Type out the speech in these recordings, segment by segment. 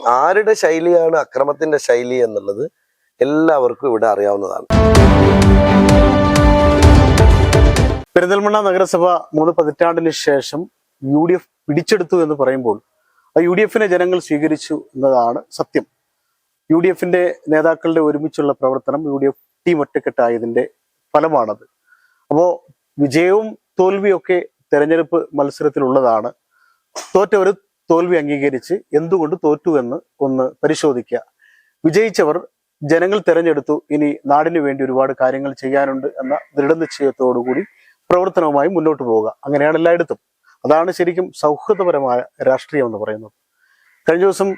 ആരുടെ ശൈലിയാണ് അക്രമത്തിന്റെ ശൈലി എന്നുള്ളത് എല്ലാവർക്കും ഇവിടെ അറിയാവുന്നതാണ്. പെരിന്തൽമണ്ണ നഗരസഭ മൂന്ന് പതിറ്റാണ്ടിന് ശേഷം യു ഡി എഫ് പിടിച്ചെടുത്തു എന്ന് പറയുമ്പോൾ ആ യു ഡി എഫിനെ ജനങ്ങൾ സ്വീകരിച്ചു എന്നതാണ് സത്യം. യു ഡി എഫിന്റെ നേതാക്കളുടെ ഒരുമിച്ചുള്ള പ്രവർത്തനം യു ഡി എഫ് ടീം ഒറ്റക്കെട്ടായതിന്റെ ഫലമാണത്. അപ്പോ വിജയവും തോൽവിയൊക്കെ തെരഞ്ഞെടുപ്പ് മത്സരത്തിലുള്ളതാണ്. തോറ്റവർ തോൽവി അംഗീകരിച്ച് എന്തുകൊണ്ട് തോറ്റു എന്ന് ഒന്ന് പരിശോധിക്കുക. വിജയിച്ചവർ ജനങ്ങൾ തെരഞ്ഞെടുത്തു. ഇനി നാടിനു വേണ്ടി ഒരുപാട് കാര്യങ്ങൾ ചെയ്യാനുണ്ട് എന്ന ദൃഢനിശ്ചയത്തോടുകൂടി പ്രവർത്തനവുമായി മുന്നോട്ട് പോവുക. അങ്ങനെയാണ് എല്ലായിടത്തും. അതാണ് ശരിക്കും സൗഹൃദപരമായ രാഷ്ട്രീയം എന്ന് പറയുന്നത്. കഴിഞ്ഞ ദിവസം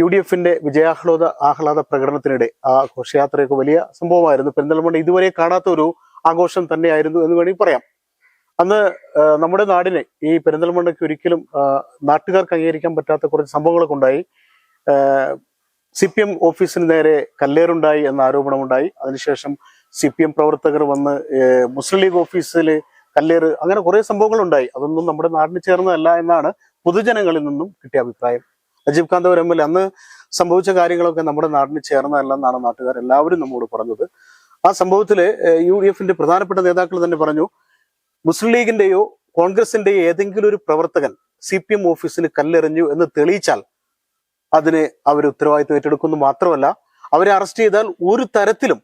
യു ഡി എഫിന്റെ വിജയാഹ്ലാദ ആഹ്ലാദ പ്രകടനത്തിനിടെ ആ ഘോഷയാത്രയൊക്കെ വലിയ സംഭവമായിരുന്നു. പെരിന്തൽമണ്ണ ഇതുവരെ കാണാത്ത ഒരു ആഘോഷം തന്നെയായിരുന്നു എന്ന് വേണമെങ്കിൽ പറയാം. അന്ന് നമ്മുടെ നാടിനെ ഈ പെരിന്തൽമണ്ണയ്ക്ക് ഒരിക്കലും നാട്ടുകാർക്ക് അംഗീകരിക്കാൻ പറ്റാത്ത കുറച്ച് സംഭവങ്ങളൊക്കെ ഉണ്ടായി. സി പി എം ഓഫീസിന് നേരെ കല്ലേറുണ്ടായി എന്ന ആരോപണമുണ്ടായി. അതിനുശേഷം സി പി എം പ്രവർത്തകർ വന്ന് മുസ്ലിം ലീഗ് ഓഫീസിൽ കല്ലേറ് അങ്ങനെ കുറേ സംഭവങ്ങളുണ്ടായി. അതൊന്നും നമ്മുടെ നാടിന് ചേർന്നതല്ല എന്നാണ് പൊതുജനങ്ങളിൽ നിന്നും കിട്ടിയ അഭിപ്രായം. അജീബ് കാന്തവർ എം എൽ അന്ന് സംഭവിച്ച കാര്യങ്ങളൊക്കെ നമ്മുടെ നാടിന് ചേർന്നതല്ല എന്നാണ് നാട്ടുകാർ എല്ലാവരും നമ്മോട് പറഞ്ഞത്. ആ സംഭവത്തിൽ യു ഡി എഫിന്റെ പ്രധാനപ്പെട്ട നേതാക്കൾ തന്നെ പറഞ്ഞു മുസ്ലിം ലീഗിന്റെയോ കോൺഗ്രസിന്റെയോ ഏതെങ്കിലും ഒരു പ്രവർത്തകൻ സി പി എം ഓഫീസിൽ കല്ലെറിഞ്ഞു എന്ന് തെളിയിച്ചാൽ അതിന് അവർ ഉത്തരവാദിത്വം ഏറ്റെടുക്കുന്നു മാത്രമല്ല അവരെ അറസ്റ്റ് ചെയ്താൽ ഒരു തരത്തിലും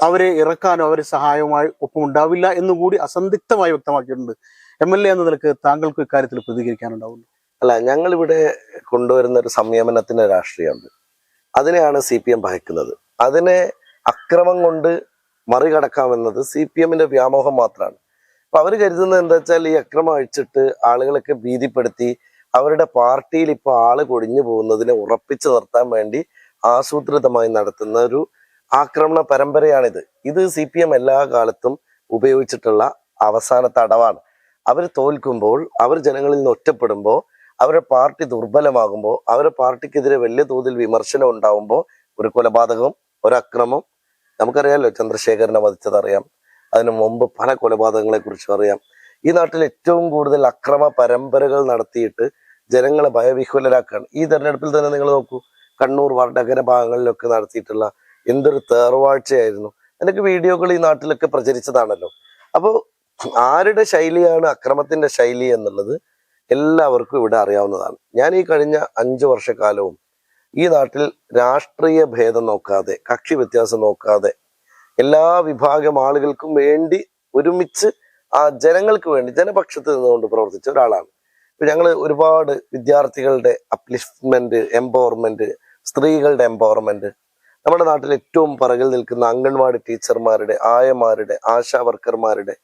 അവരെ ഇറക്കാനോ അവരെ സഹായവുമായി ഒപ്പമുണ്ടാവില്ല എന്നുകൂടി അസന്ധിഗ്ധമായി വ്യക്തമാക്കിയിട്ടുണ്ട്. എം എൽ എ എന്ന നിലയ്ക്ക് താങ്കൾക്ക് ഇക്കാര്യത്തിൽ പ്രതികരിക്കാനുണ്ടാവുന്നു അല്ല ഞങ്ങൾ ഇവിടെ കൊണ്ടുവരുന്ന ഒരു സംയമനത്തിന്റെ രാഷ്ട്രീയമുണ്ട്. അതിനെയാണ് സി പി എം ഭയക്കുന്നത്. അതിനെ അക്രമം കൊണ്ട് മറികടക്കാമെന്നത് സി പി എമ്മിന്റെ വ്യാമോഹം മാത്രമാണ്. അപ്പൊ അവർ കരുതുന്നത് എന്താ വെച്ചാൽ ഈ അക്രമം അഴിച്ചിട്ട് ആളുകളൊക്കെ ഭീതിപ്പെടുത്തി അവരുടെ പാർട്ടിയിൽ ഇപ്പൊ ആൾ കൊടിഞ്ഞു പോകുന്നതിനെ ഉറപ്പിച്ചു നിർത്താൻ വേണ്ടി ആസൂത്രിതമായി നടത്തുന്ന ഒരു ആക്രമണ പരമ്പരയാണിത്. ഇത് സി പി എം എല്ലാ കാലത്തും ഉപയോഗിച്ചിട്ടുള്ള അവസാന തടവാണ്. അവർ തോൽക്കുമ്പോൾ അവർ ജനങ്ങളിൽ നിന്ന് ഒറ്റപ്പെടുമ്പോൾ അവരുടെ പാർട്ടി ദുർബലമാകുമ്പോൾ അവരുടെ പാർട്ടിക്കെതിരെ വലിയ തോതിൽ വിമർശനം ഉണ്ടാകുമ്പോൾ ഒരു കൊലപാതകം ഒരു അക്രമം നമുക്കറിയാലോ ചന്ദ്രശേഖരനെ വധിച്ചതറിയാം. അതിനു മുമ്പ് പല കൊലപാതകങ്ങളെ കുറിച്ചും അറിയാം. ഈ നാട്ടിൽ ഏറ്റവും കൂടുതൽ അക്രമ പരമ്പരകൾ നടത്തിയിട്ട് ജനങ്ങളെ ഭയവിഹ്വലരാക്കുകയാണ്. ഈ തെരഞ്ഞെടുപ്പിൽ തന്നെ നിങ്ങൾ നോക്കൂ കണ്ണൂർ വടകര ഭാഗങ്ങളിലൊക്കെ നടത്തിയിട്ടുള്ള എന്തൊരു തേർവാഴ്ചയായിരുന്നു. അതിനൊക്കെ വീഡിയോകൾ ഈ നാട്ടിലൊക്കെ പ്രചരിച്ചതാണല്ലോ. അപ്പോൾ ആരുടെ ശൈലിയാണ് അക്രമത്തിന്റെ ശൈലി എന്നുള്ളത് എല്ലാവർക്കും ഇവിടെ അറിയാവുന്നതാണ്. ഞാൻ ഈ കഴിഞ്ഞ അഞ്ചു വർഷക്കാലവും ഈ നാട്ടിൽ രാഷ്ട്രീയ ഭേദം നോക്കാതെ കക്ഷി വ്യത്യാസം നോക്കാതെ എല്ലാ വിഭാഗം ആളുകൾക്കും വേണ്ടി ഒരുമിച്ച് ആ ജനങ്ങൾക്ക് വേണ്ടി ജനപക്ഷത്ത് നിന്നുകൊണ്ട് പ്രവർത്തിച്ച ഒരാളാണ്. ഇപ്പൊ ഞങ്ങൾ ഒരുപാട് വിദ്യാർത്ഥികളുടെ അപ്ലിഫ്റ്റ്മെന്റ് എംപവർമെന്റ് സ്ത്രീകളുടെ എംപവർമെന്റ് നമ്മുടെ നാട്ടിൽ ഏറ്റവും പിറകിൽ നിൽക്കുന്ന അംഗൻവാടി ടീച്ചർമാരുടെ ആയമാരുടെ ആശാ വർക്കർമാരുടെ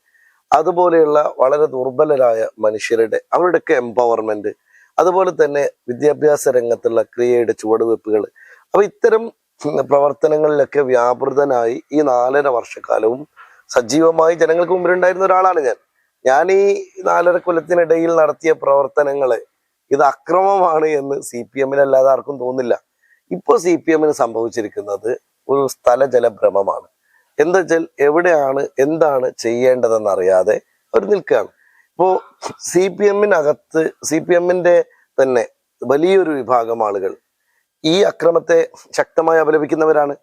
അതുപോലെയുള്ള വളരെ ദുർബലരായ മനുഷ്യരുടെ അവരുടെയൊക്കെ എംപവർമെന്റ് അതുപോലെ തന്നെ വിദ്യാഭ്യാസ രംഗത്തുള്ള ക്രിയയുടെ ചുവടുവെപ്പുകൾ അപ്പൊ ഇത്തരം പ്രവർത്തനങ്ങളിലൊക്കെ വ്യാപൃതനായി ഈ നാലര വർഷക്കാലവും സജീവമായി ജനങ്ങൾക്ക് മുമ്പിലുണ്ടായിരുന്ന ഒരാളാണ് ഞാൻ. ഞാൻ ഈ നാലര കൊല്ലത്തിനിടയിൽ നടത്തിയ പ്രവർത്തനങ്ങളെ ഇത് അക്രമമാണ് എന്ന് സി പി എമ്മിനല്ലാതെ ആർക്കും തോന്നില്ല ഇപ്പോൾ സി പി എമ്മിന് സംഭവിച്ചിരിക്കുന്നത് ഒരു സ്ഥലജല ഭ്രമമാണ് എന്താ വെച്ചാൽ എവിടെയാണ് എന്താണ് ചെയ്യേണ്ടതെന്ന് അറിയാതെ അവർ നിൽക്കുകയാണ്. ഇപ്പോൾ സി പി എമ്മിനകത്ത് സി പി എമ്മിന്റെ തന്നെ വലിയൊരു വിഭാഗം ആളുകൾ ഈ അക്രമത്തെ ശക്തമായി അപലപിക്കുന്നവരാണ്.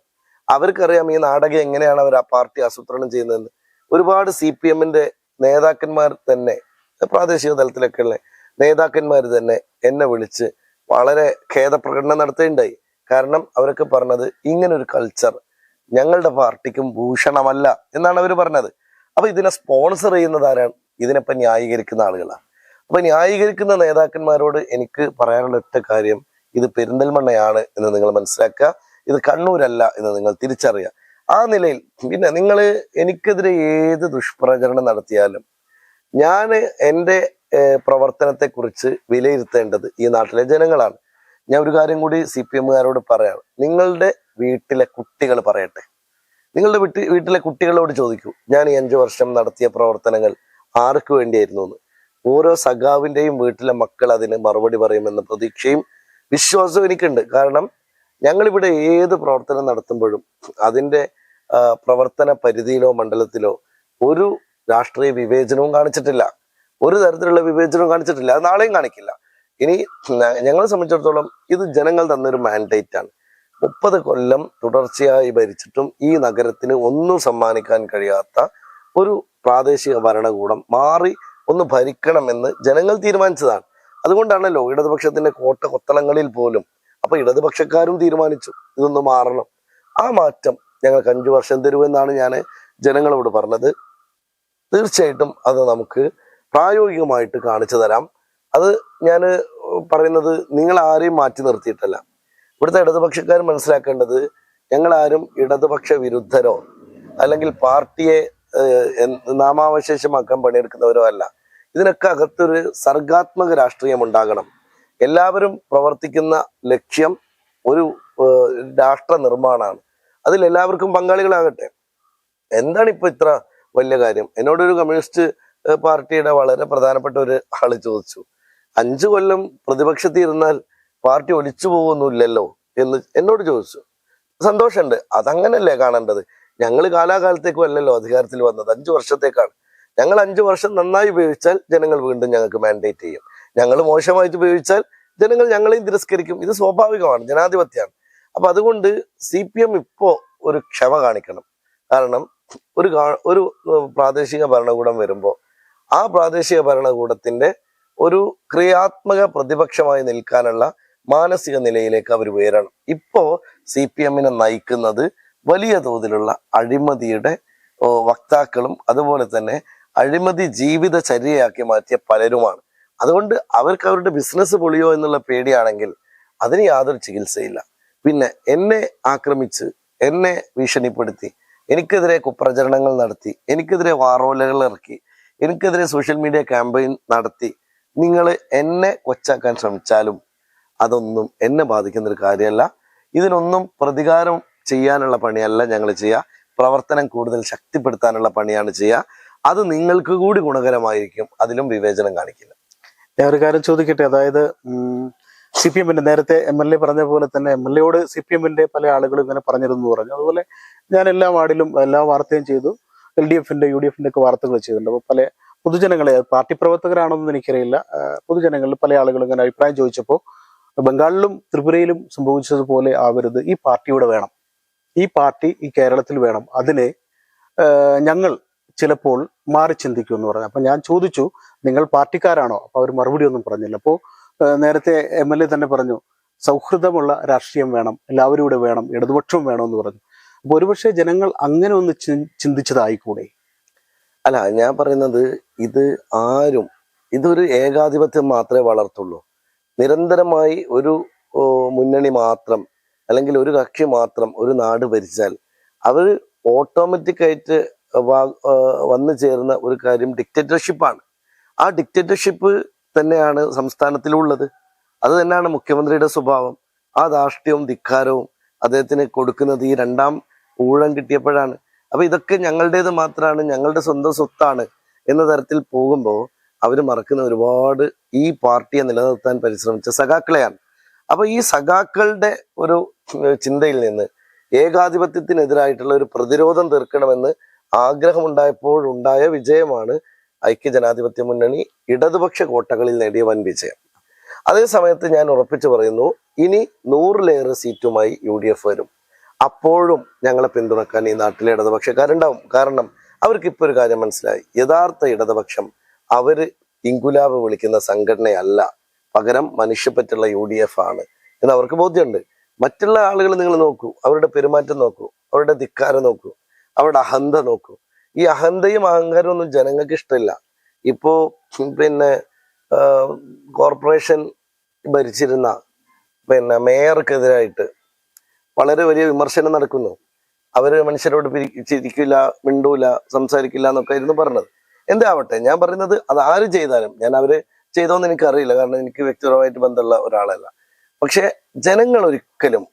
അവർക്കറിയാം ഈ നാടകം എങ്ങനെയാണ് അവർ ആ പാർട്ടി ആസൂത്രണം ചെയ്യുന്നതെന്ന്. ഒരുപാട് സി പി എമ്മിന്റെ നേതാക്കന്മാർ തന്നെ പ്രാദേശിക തലത്തിലൊക്കെയുള്ള നേതാക്കന്മാർ തന്നെ എന്നെ വിളിച്ച് വളരെ ഖേദപ്രകടനം നടത്തുകയുണ്ടായി. കാരണം അവരൊക്കെ പറഞ്ഞത് ഇങ്ങനെ ഒരു കൾച്ചർ ഞങ്ങളുടെ പാർട്ടിക്കും ഭൂഷണമല്ല എന്നാണ് അവർ പറഞ്ഞത്. അപ്പൊ ഇതിനെ സ്പോൺസർ ചെയ്യുന്നത് ആരാണ്? ഇതിനെപ്പം ന്യായീകരിക്കുന്ന ആളുകളാണ്. അപ്പൊ ന്യായീകരിക്കുന്ന നേതാക്കന്മാരോട് എനിക്ക് പറയാനുള്ള ഒറ്റ കാര്യം ഇത് പെരിന്തൽമണ്ണയാണ് എന്ന് നിങ്ങൾ മനസ്സിലാക്കുക. ഇത് കണ്ണൂരല്ല എന്ന് നിങ്ങൾ തിരിച്ചറിയുക. ആ നിലയിൽ പിന്നെ നിങ്ങൾ എനിക്കെതിരെ ഏത് ദുഷ്പ്രചരണം നടത്തിയാലും ഞാൻ എന്റെ പ്രവർത്തനത്തെക്കുറിച്ച് വിലയിരുത്തേണ്ടത് ഈ നാട്ടിലെ ജനങ്ങളാണ്. ഞാൻ ഒരു കാര്യം കൂടി സി പി എമ്മുകാരോട് പറയാം. നിങ്ങളുടെ വീട്ടിലെ കുട്ടികൾ പറയട്ടെ. നിങ്ങളുടെ വീട്ടിൽ വീട്ടിലെ കുട്ടികളോട് ചോദിക്കൂ. ഞാൻ ഈ അഞ്ചു വർഷം നടത്തിയ പ്രവർത്തനങ്ങൾ ആർക്ക് വേണ്ടിയായിരുന്നു എന്ന്. ഓരോ സഖാവിന്റെയും വീട്ടിലെ മക്കൾ അതിന് മറുപടി പറയുമെന്ന പ്രതീക്ഷയും വിശ്വാസവും എനിക്കുണ്ട്. കാരണം ഞങ്ങളിവിടെ ഏത് പ്രവർത്തനം നടത്തുമ്പോഴും അതിന്റെ പ്രവർത്തന പരിധിയിലോ മണ്ഡലത്തിലോ ഒരു രാഷ്ട്രീയ വിവേചനവും കാണിച്ചിട്ടില്ല. ഒരു തരത്തിലുള്ള വിവേചനവും കാണിച്ചിട്ടില്ല. അത് നാളെയും കാണിക്കില്ല. ഇനി ഞങ്ങളെ സംബന്ധിച്ചിടത്തോളം ഇത് ജനങ്ങൾ തന്നൊരു മാൻഡേറ്റ് ആണ് മുപ്പത് കൊല്ലം തുടർച്ചയായി ഭരിച്ചിട്ടും ഈ നഗരത്തിന് ഒന്നും സമ്മാനിക്കാൻ കഴിയാത്ത ഒരു പ്രാദേശിക ഭരണകൂടം മാറി ഒന്ന് ഭരിക്കണമെന്ന് ജനങ്ങൾ തീരുമാനിച്ചതാണ്. അതുകൊണ്ടാണല്ലോ ഇടതുപക്ഷത്തിന്റെ കോട്ട കൊത്തളങ്ങളിൽ പോലും അപ്പൊ ഇടതുപക്ഷക്കാരും തീരുമാനിച്ചു ഇതൊന്ന് മാറണം. ആ മാറ്റം ഞങ്ങൾക്ക് അഞ്ചു വർഷം തരുമെന്നാണ് ഞാൻ ജനങ്ങളോട് പറഞ്ഞത്. തീർച്ചയായിട്ടും അത് നമുക്ക് പ്രായോഗികമായിട്ട് കാണിച്ചു തരാം. അത് ഞാൻ പറയുന്നത് നിങ്ങൾ ആരെയും മാറ്റി നിർത്തിയിട്ടല്ല. ഇവിടുത്തെ ഇടതുപക്ഷക്കാർ മനസ്സിലാക്കേണ്ടത് ഞങ്ങൾ ആരും ഇടതുപക്ഷ വിരുദ്ധരോ അല്ലെങ്കിൽ പാർട്ടിയെ നാമാവശേഷമാക്കാൻ പണിയെടുക്കുന്നവരോ അല്ല. ഇതിനൊക്കെ അകത്തൊരു സർഗാത്മക രാഷ്ട്രീയം ഉണ്ടാകണം. എല്ലാവരും പ്രവർത്തിക്കുന്ന ലക്ഷ്യം ഒരു രാഷ്ട്ര നിർമ്മാണമാണ്. അതിൽ എല്ലാവർക്കും പങ്കാളികളാകട്ടെ. എന്താണ് ഇപ്പൊ ഇത്ര വലിയ കാര്യം? എന്നോടൊരു കമ്മ്യൂണിസ്റ്റ് പാർട്ടിയുടെ വളരെ പ്രധാനപ്പെട്ട ഒരു ആൾ ചോദിച്ചു. അഞ്ചു കൊല്ലം പ്രതിപക്ഷത്തിൽ ഇരുന്നാൽ പാർട്ടി ഒലിച്ചു പോകുന്നില്ലല്ലോ എന്ന് എന്നോട് ചോദിച്ചു. സന്തോഷമുണ്ട്. അതങ്ങനല്ലേ കാണേണ്ടത്? ഞങ്ങൾ കാലാകാലത്തേക്കും അല്ലല്ലോ അധികാരത്തിൽ വന്നത്. അഞ്ചു വർഷത്തേക്കാണ്. ഞങ്ങൾ അഞ്ചു വർഷം നന്നായി ഉപയോഗിച്ചാൽ ജനങ്ങൾ വീണ്ടും ഞങ്ങൾക്ക് മാൻഡേറ്റ് ചെയ്യും. ഞങ്ങൾ മോശമായിട്ട് ഉപയോഗിച്ചാൽ ജനങ്ങൾ ഞങ്ങളെയും തിരസ്കരിക്കും. ഇത് സ്വാഭാവികമാണ് ജനാധിപത്യമാണ്. അപ്പൊ അതുകൊണ്ട് സി പി എം ഇപ്പോ ഒരു ക്ഷമ കാണിക്കണം. കാരണം ഒരു ഒരു പ്രാദേശിക ഭരണകൂടം വരുമ്പോൾ ആ പ്രാദേശിക ഭരണകൂടത്തിന്റെ ഒരു ക്രിയാത്മക പ്രതിപക്ഷമായി നിൽക്കാനുള്ള മാനസിക നിലയിലേക്ക് അവർ ഉയരണം. ഇപ്പോ സി പി എമ്മിനെ നയിക്കുന്നത് വലിയ തോതിലുള്ള അഴിമതിയുടെ വക്താക്കളും അതുപോലെ തന്നെ അഴിമതി ജീവിതചര്യയാക്കി മാറ്റിയ പലരുമാണ്. അതുകൊണ്ട് അവർക്ക് അവരുടെ ബിസിനസ് പൊളിയോ എന്നുള്ള പേടിയാണെങ്കിൽ അതിന് യാതൊരു ചികിത്സയില്ല. പിന്നെ എന്നെ ആക്രമിച്ച് എന്നെ ഭീഷണിപ്പെടുത്തി എനിക്കെതിരെ കുപ്രചരണങ്ങൾ നടത്തി എനിക്കെതിരെ വാറോലകൾ ഇറക്കി എനിക്കെതിരെ സോഷ്യൽ മീഡിയ ക്യാമ്പയിൻ നടത്തി നിങ്ങൾ എന്നെ കൊച്ചാക്കാൻ ശ്രമിച്ചാലും അതൊന്നും എന്നെ ബാധിക്കുന്ന ഒരു കാര്യമല്ല. ഇതിനൊന്നും പ്രതികാരം ചെയ്യാനുള്ള പണിയല്ല ഞങ്ങൾ ചെയ്യുക. പ്രവർത്തനം കൂടുതൽ ശക്തിപ്പെടുത്താനുള്ള പണിയാണ് ചെയ്യുക. അത് നിങ്ങൾക്ക് കൂടി ഗുണകരമായിരിക്കും. അതിലും വിവേചനം കാണിക്കില്ല. ഞാൻ ഒരു കാര്യം ചോദിക്കട്ടെ? അതായത് സി പി എമ്മിന്റെ നേരത്തെ എം എൽ എ പറഞ്ഞ പോലെ തന്നെ എം എൽ എയോട് സി പി എമ്മിന്റെ പല ആളുകളും ഇങ്ങനെ പറഞ്ഞിരുന്നു പറഞ്ഞു. അതുപോലെ ഞാൻ എല്ലാ വാർഡിലും എല്ലാ വാർത്തയും ചെയ്തു. എൽ ഡി എഫിന്റെ യു ഡി എഫിന്റെ ഒക്കെ വാർത്തകൾ ചെയ്തിട്ടുണ്ട്. അപ്പോൾ പല പൊതുജനങ്ങളെ പാർട്ടി പ്രവർത്തകരാണോന്ന് എനിക്കറിയില്ല. പൊതുജനങ്ങളിൽ പല ആളുകളും ഇങ്ങനെ അഭിപ്രായം ചോദിച്ചപ്പോൾ ബംഗാളിലും ത്രിപുരയിലും സംഭവിച്ചതുപോലെ ആവരുത് ഈ പാർട്ടിയുടെ വേണം. ഈ പാർട്ടി ഈ കേരളത്തിൽ വേണം. അതിനെ ഞങ്ങൾ ചിലപ്പോൾ മാറി ചിന്തിക്കും എന്ന് പറഞ്ഞു. അപ്പൊ ഞാൻ ചോദിച്ചു നിങ്ങൾ പാർട്ടിക്കാരാണോ? അപ്പൊ അവർ മറുപടി ഒന്നും പറഞ്ഞില്ല. അപ്പോൾ നേരത്തെ എം എൽ എ തന്നെ പറഞ്ഞു സൗഹൃദമുള്ള രാഷ്ട്രീയം വേണം എല്ലാവരും ഇവിടെ വേണം ഇടതുപക്ഷവും വേണമെന്ന് പറഞ്ഞു. അപ്പൊ ഒരുപക്ഷെ ജനങ്ങൾ അങ്ങനെ ഒന്ന് ചിന്തിച്ചതായിക്കൂടെ? അല്ല ഞാൻ പറയുന്നത് ഇത് ആരും ഇതൊരു ഏകാധിപത്യം മാത്രമേ വളർത്തുള്ളൂ. നിരന്തരമായി ഒരു മുന്നണി മാത്രം അല്ലെങ്കിൽ ഒരു കക്ഷി മാത്രം ഒരു നാട് ഭരിച്ചാൽ അവർ ഓട്ടോമാറ്റിക് ആയിട്ട് വാ- ആ, വന്നു ചേർന്ന ഒരു കാര്യം ഡിക്റ്റേറ്റർഷിപ്പാണ് ആ ഡിക്റ്റേറ്റർഷിപ്പ് തന്നെയാണ് സംസ്ഥാനത്തിലുള്ളത്. അത് തന്നെയാണ് മുഖ്യമന്ത്രിയുടെ സ്വഭാവം. ആ ധാർഷ്ട്യവും ധിക്കാരവും അദ്ദേഹത്തിന് കൊടുക്കുന്നത് ഈ രണ്ടാം ഊഴം കിട്ടിയപ്പോഴാണ്. അപ്പൊ ഇതൊക്കെ ഞങ്ങളുടേത് മാത്രമാണ് ഞങ്ങളുടെ സ്വന്തം സ്വത്താണ് എന്ന തരത്തിൽ പോകുമ്പോൾ അവർ മറക്കുന്ന ഒരുപാട് ഈ പാർട്ടിയെ നിലനിർത്താൻ പരിശ്രമിച്ച സഖാക്കളെയാണ്. അപ്പൊ ഈ സഖാക്കളുടെ ഒരു ചിന്തയിൽ നിന്ന് ഏകാധിപത്യത്തിനെതിരായിട്ടുള്ള ഒരു പ്രതിരോധം തീർക്കണമെന്ന് ആഗ്രഹമുണ്ടായപ്പോൾ ഉണ്ടായ വിജയമാണ് ഐക്യ ജനാധിപത്യ മുന്നണി ഇടതുപക്ഷ കോട്ടകളിൽ നേടിയ വൻ വിജയം. അതേ സമയത്ത് ഞാൻ ഉറപ്പിച്ചു പറയുന്നു ഇനി നൂറിലേറെ സീറ്റുമായി യു ഡി എഫ് വരും. അപ്പോഴും ഞങ്ങളെ പിന്തുണക്കാൻ ഈ നാട്ടിലെ ഇടതുപക്ഷക്കാരുണ്ടാവും. കാരണം അവർക്ക് ഇപ്പോൾ ഒരു കാര്യം മനസ്സിലായി. യഥാർത്ഥ ഇടതുപക്ഷം അവർ ഇങ്കുലാബ് വിളിക്കുന്ന സംഘടനയല്ല. പകരം മനുഷ്യപ്പറ്റുള്ള യു ഡി എഫ് ആണ് എന്ന് അവർക്ക് ബോധ്യമുണ്ട്. മറ്റുള്ള ആളുകൾ നിങ്ങൾ നോക്കൂ അവരുടെ പെരുമാറ്റം നോക്കൂ അവരുടെ ധിക്കാരം നോക്കൂ. അവരുടെ അഹന്ത നോക്കൂ. ഈ അഹന്തയും അഹങ്കാരവും ഒന്നും ജനങ്ങൾക്ക് ഇഷ്ടമില്ല. ഇപ്പോ പിന്നെ കോർപ്പറേഷൻ ഭരിച്ചിരുന്ന പിന്നെ മേയർക്കെതിരായിട്ട് വളരെ വലിയ വിമർശനം നടക്കുന്നു. അവർ മനുഷ്യരോട് ചിരിക്കില്ല മിണ്ടൂല സംസാരിക്കില്ല എന്നൊക്കെ ആയിരുന്നു പറഞ്ഞത്. എന്താവട്ടെ ഞാൻ പറയുന്നത് അത് ആര് ചെയ്താലും ഞാൻ അവർ ചെയ്തോന്ന് എനിക്കറിയില്ല കാരണം എനിക്ക് വ്യക്തിപരമായിട്ട് ബന്ധമുള്ള ഒരാളല്ല. പക്ഷെ ജനങ്ങൾ ഒരിക്കലും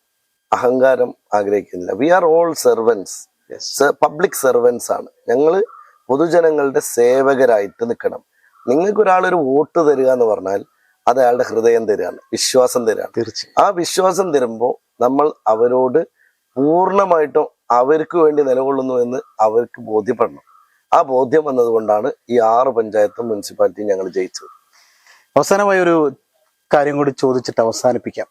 അഹങ്കാരം ആഗ്രഹിക്കുന്നില്ല. We are all servants public servants ആണ്. ഞങ്ങൾ പൊതുജനങ്ങളുടെ സേവകരായിട്ട് നിൽക്കണം. നിങ്ങൾക്ക് ഒരാൾ ഒരു വോട്ട് തരിക എന്ന് പറഞ്ഞാൽ അത് അയാളുടെ ഹൃദയം തരികയാണ് വിശ്വാസം തരികയാണ് തീർച്ചയായും. ആ വിശ്വാസം തരുമ്പോൾ നമ്മൾ അവരോട് പൂർണമായിട്ടും അവർക്ക് വേണ്ടി നിലകൊള്ളുന്നു എന്ന് അവർക്ക് ബോധ്യപ്പെടണം. ആ ബോധ്യം വന്നതുകൊണ്ടാണ് ഈ ആറ് പഞ്ചായത്തും മുനിസിപ്പാലിറ്റിയും ഞങ്ങൾ ജയിച്ചത്. അവസാനമായ ഒരു കാര്യം കൂടി ചോദിച്ചിട്ട് അവസാനിപ്പിക്കാം.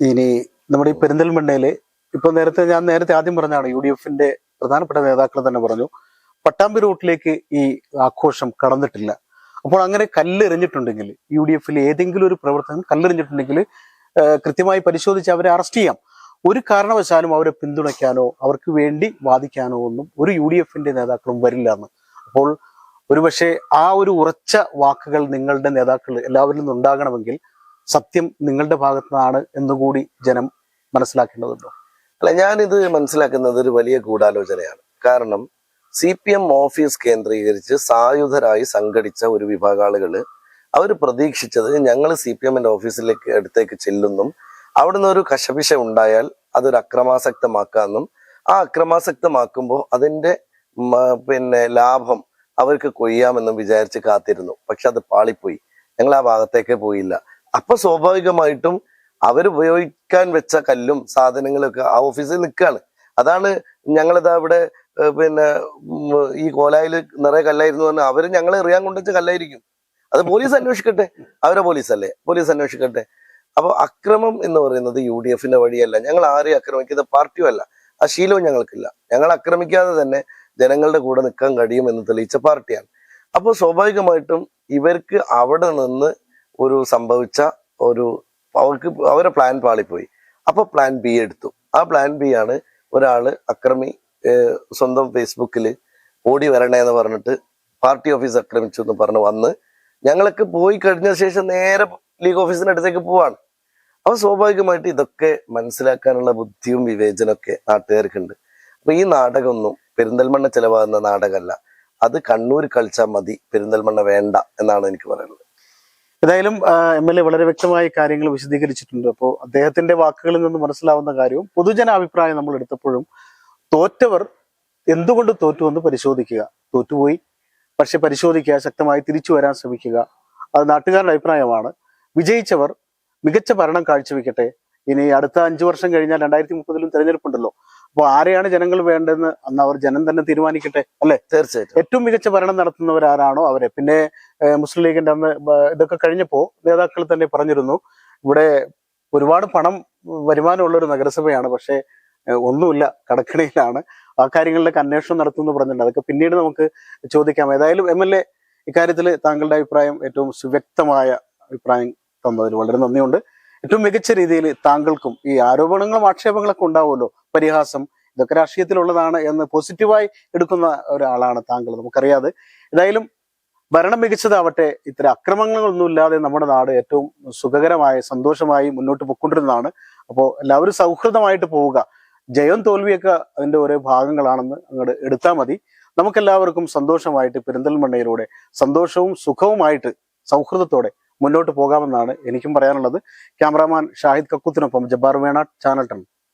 ഇനി നമ്മുടെ ഈ പെരിന്തൽമണ്ണയിൽ ഇപ്പൊ നേരത്തെ ഞാൻ നേരത്തെ ആദ്യം പറഞ്ഞാണ് യു ഡി എഫിന്റെ പ്രധാനപ്പെട്ട നേതാക്കൾ തന്നെ പറഞ്ഞു പട്ടാമ്പി റൂട്ടിലേക്ക് ഈ ആഘോഷം കടന്നിട്ടില്ല. അപ്പോൾ അങ്ങനെ കല്ലെറിഞ്ഞിട്ടുണ്ടെങ്കിൽ യു ഡി എഫിൽ ഏതെങ്കിലും ഒരു പ്രവർത്തകൻ കല്ലെറിഞ്ഞിട്ടുണ്ടെങ്കിൽ കൃത്യമായി പരിശോധിച്ച് അവരെ അറസ്റ്റ് ചെയ്യാം. ഒരു കാരണവശാലും അവരെ പിന്തുണയ്ക്കാനോ അവർക്ക് വേണ്ടി വാദിക്കാനോ ഒന്നും ഒരു യു ഡി എഫിന്റെ നേതാക്കളും വരില്ല എന്ന്. അപ്പോൾ ഒരുപക്ഷെ ആ ഒരു ഉറച്ച വാക്കുകൾ നിങ്ങളുടെ നേതാക്കൾ എല്ലാവരിൽ നിന്നുണ്ടാകണമെങ്കിൽ സത്യം നിങ്ങളുടെ ഭാഗത്തു നിന്നാണ് എന്നുകൂടി ജനം മനസ്സിലാക്കേണ്ടതുണ്ടോ. അല്ല ഞാനിത് മനസ്സിലാക്കുന്നത് ഒരു വലിയ ഗൂഢാലോചനയാണ്. കാരണം സി പി എം ഓഫീസ് കേന്ദ്രീകരിച്ച് സായുധരായി സംഘടിച്ച ഒരു വിഭാഗാളുകൾ അവർ പ്രതീക്ഷിച്ചത് ഞങ്ങൾ സി പി എമ്മിന്റെ ഓഫീസിലേക്ക് അടുത്തേക്ക് ചെല്ലുന്നും അവിടുന്ന് ഒരു കശപിശ ഉണ്ടായാൽ അതൊരു അക്രമാസക്തമാക്കാമെന്നും ആ അക്രമാസക്തമാക്കുമ്പോൾ അതിന്റെ പിന്നെ ലാഭം അവർക്ക് കൊയ്യാമെന്നും വിചാരിച്ച് കാത്തിരുന്നു. പക്ഷെ അത് പാളിപ്പോയി. ഞങ്ങൾ ആ ഭാഗത്തേക്ക് പോയില്ല. അപ്പൊ സ്വാഭാവികമായിട്ടും അവരുപയോഗിക്കാൻ വെച്ച കല്ലും സാധനങ്ങളൊക്കെ ആ ഓഫീസിൽ നിൽക്കുകയാണ് അതാണ് ഞങ്ങളിതാ ഇവിടെ പിന്നെ ഈ കോലായിൽ നിറയെ കല്ലായിരുന്നു പറഞ്ഞാൽ അവർ ഞങ്ങളെ എറിയാൻ കൊണ്ടുവച്ച കല്ലായിരിക്കും. അത് പോലീസ് അന്വേഷിക്കട്ടെ. അവരെ പോലീസ് അല്ലേ പോലീസ് അന്വേഷിക്കട്ടെ. അപ്പൊ അക്രമം എന്ന് പറയുന്നത് യു ഡി എഫിന്റെ വഴിയല്ല. ഞങ്ങൾ ആരെയും ആക്രമിക്കുന്ന പാർട്ടിയും അല്ല ആ ശീലവും ഞങ്ങൾക്കില്ല. ഞങ്ങൾ ആക്രമിക്കാതെ തന്നെ ജനങ്ങളുടെ കൂടെ നിൽക്കാൻ കഴിയും എന്ന് തെളിയിച്ച പാർട്ടിയാണ്. അപ്പോൾ സ്വാഭാവികമായിട്ടും ഇവർക്ക് അവിടെ നിന്ന് ഒരു സംഭവിച്ച ഒരു അവർക്ക് അവരെ പ്ലാൻ പാളിപ്പോയി. അപ്പൊ പ്ലാൻ ബി എടുത്തു. ആ പ്ലാൻ ബി ആണ് ഒരാൾ അക്രമി സ്വന്തം ഫേസ്ബുക്കിൽ ഓടി വരണേന്ന് പറഞ്ഞിട്ട് പാർട്ടി ഓഫീസ് ആക്രമിച്ചു എന്ന് പറഞ്ഞ് വന്ന് ഞങ്ങൾക്ക് പോയി കഴിഞ്ഞ ശേഷം നേരെ ലീഗ് ഓഫീസിന്റെ അടുത്തേക്ക് പോവാണ്. അപ്പൊ സ്വാഭാവികമായിട്ട് ഇതൊക്കെ മനസ്സിലാക്കാനുള്ള ബുദ്ധിയും വിവേചനമൊക്കെ നാട്ടുകാർക്കുണ്ട്. അപ്പൊ ഈ നാടകമൊന്നും പെരിന്തൽമണ്ണ ചെലവാകുന്ന നാടകമല്ല. അത് കണ്ണൂർ കളിച്ചാൽ മതി പെരിന്തൽമണ്ണ വേണ്ട എന്നാണ് എനിക്ക് പറയുന്നത് ഏതായാലും എം എൽ എ വളരെ വ്യക്തമായി കാര്യങ്ങൾ വിശദീകരിച്ചിട്ടുണ്ട്. അപ്പോൾ അദ്ദേഹത്തിന്റെ വാക്കുകളിൽ നിന്ന് മനസ്സിലാവുന്ന കാര്യവും പൊതുജന അഭിപ്രായം നമ്മൾ എടുത്തപ്പോഴും തോറ്റവർ എന്തുകൊണ്ട് തോറ്റു എന്ന് പരിശോധിക്കുക. തോറ്റുപോയി. പക്ഷെ പരിശോധിക്കുക ശക്തമായി തിരിച്ചു വരാൻ ശ്രമിക്കുക. അത് നാട്ടുകാരുടെ അഭിപ്രായമാണ്. വിജയിച്ചവർ മികച്ച ഭരണം കാഴ്ചവെക്കട്ടെ. ഇനി അടുത്ത അഞ്ചു വർഷം കഴിഞ്ഞാൽ രണ്ടായിരത്തി മുപ്പതിലും തെരഞ്ഞെടുപ്പുണ്ടല്ലോ. അപ്പോൾ ആരെയാണ് ജനങ്ങൾ വേണ്ടതെന്ന് അന്ന് അവർ ജനം തന്നെ തീരുമാനിക്കട്ടെ അല്ലെ? തീർച്ചയായിട്ടും. ഏറ്റവും മികച്ച ഭരണം നടത്തുന്നവരാരാണോ അവരെ? പിന്നെ മുസ്ലിം ലീഗിന്റെ അന്ന് ഇതൊക്കെ കഴിഞ്ഞപ്പോ നേതാക്കൾ തന്നെ പറഞ്ഞിരുന്നു ഇവിടെ ഒരുപാട് പണം വരുമാനമുള്ള ഒരു നഗരസഭയാണ് പക്ഷേ ഒന്നുമില്ല കടക്കിണിയിലാണ്. ആ കാര്യങ്ങളിലൊക്കെ അന്വേഷണം നടത്തുമെന്ന് പറഞ്ഞിട്ടുണ്ട്. അതൊക്കെ പിന്നീട് നമുക്ക് ചോദിക്കാം. ഏതായാലും എം എൽ എ ഇക്കാര്യത്തിൽ താങ്കളുടെ അഭിപ്രായം ഏറ്റവും സുവ്യക്തമായ അഭിപ്രായം തന്നതിൽ വളരെ നന്ദിയുണ്ട്. ഏറ്റവും മികച്ച രീതിയിൽ താങ്കൾക്കും ഈ ആരോപണങ്ങളും ആക്ഷേപങ്ങളൊക്കെ ഉണ്ടാവുമല്ലോ പരിഹാസം ഇതൊക്കെ രാഷ്ട്രീയത്തിലുള്ളതാണ് എന്ന് പോസിറ്റീവായി എടുക്കുന്ന ഒരാളാണ് താങ്കൾ നമുക്കറിയാതെ. ഏതായാലും ഭരണം മികച്ചതാവട്ടെ ഇത്തരം അക്രമങ്ങളൊന്നുമില്ലാതെ നമ്മുടെ നാട് ഏറ്റവും സുഖകരമായി സന്തോഷമായി മുന്നോട്ട് പൊക്കൊണ്ടിരുന്നതാണ് അപ്പോൾ എല്ലാവരും സൗഹൃദമായിട്ട് പോവുക. ജയം തോൽവിയൊക്കെ അതിന്റെ ഓരോ ഭാഗങ്ങളാണെന്ന് അങ്ങോട്ട് എടുത്താൽ മതി. നമുക്കെല്ലാവർക്കും സന്തോഷമായിട്ട് പെരിന്തൽമണ്ണയിലൂടെ സന്തോഷവും സുഖവുമായിട്ട് സൗഹൃദത്തോടെ മുന്നോട്ട് പോകാമെന്നാണ് എനിക്കും പറയാനുള്ളത്. ക്യാമറാമാൻ ഷാഹിദ് കക്കൂത്തിനൊപ്പം ജബ്ബാർ വേണ ചാനൽ ടൺ.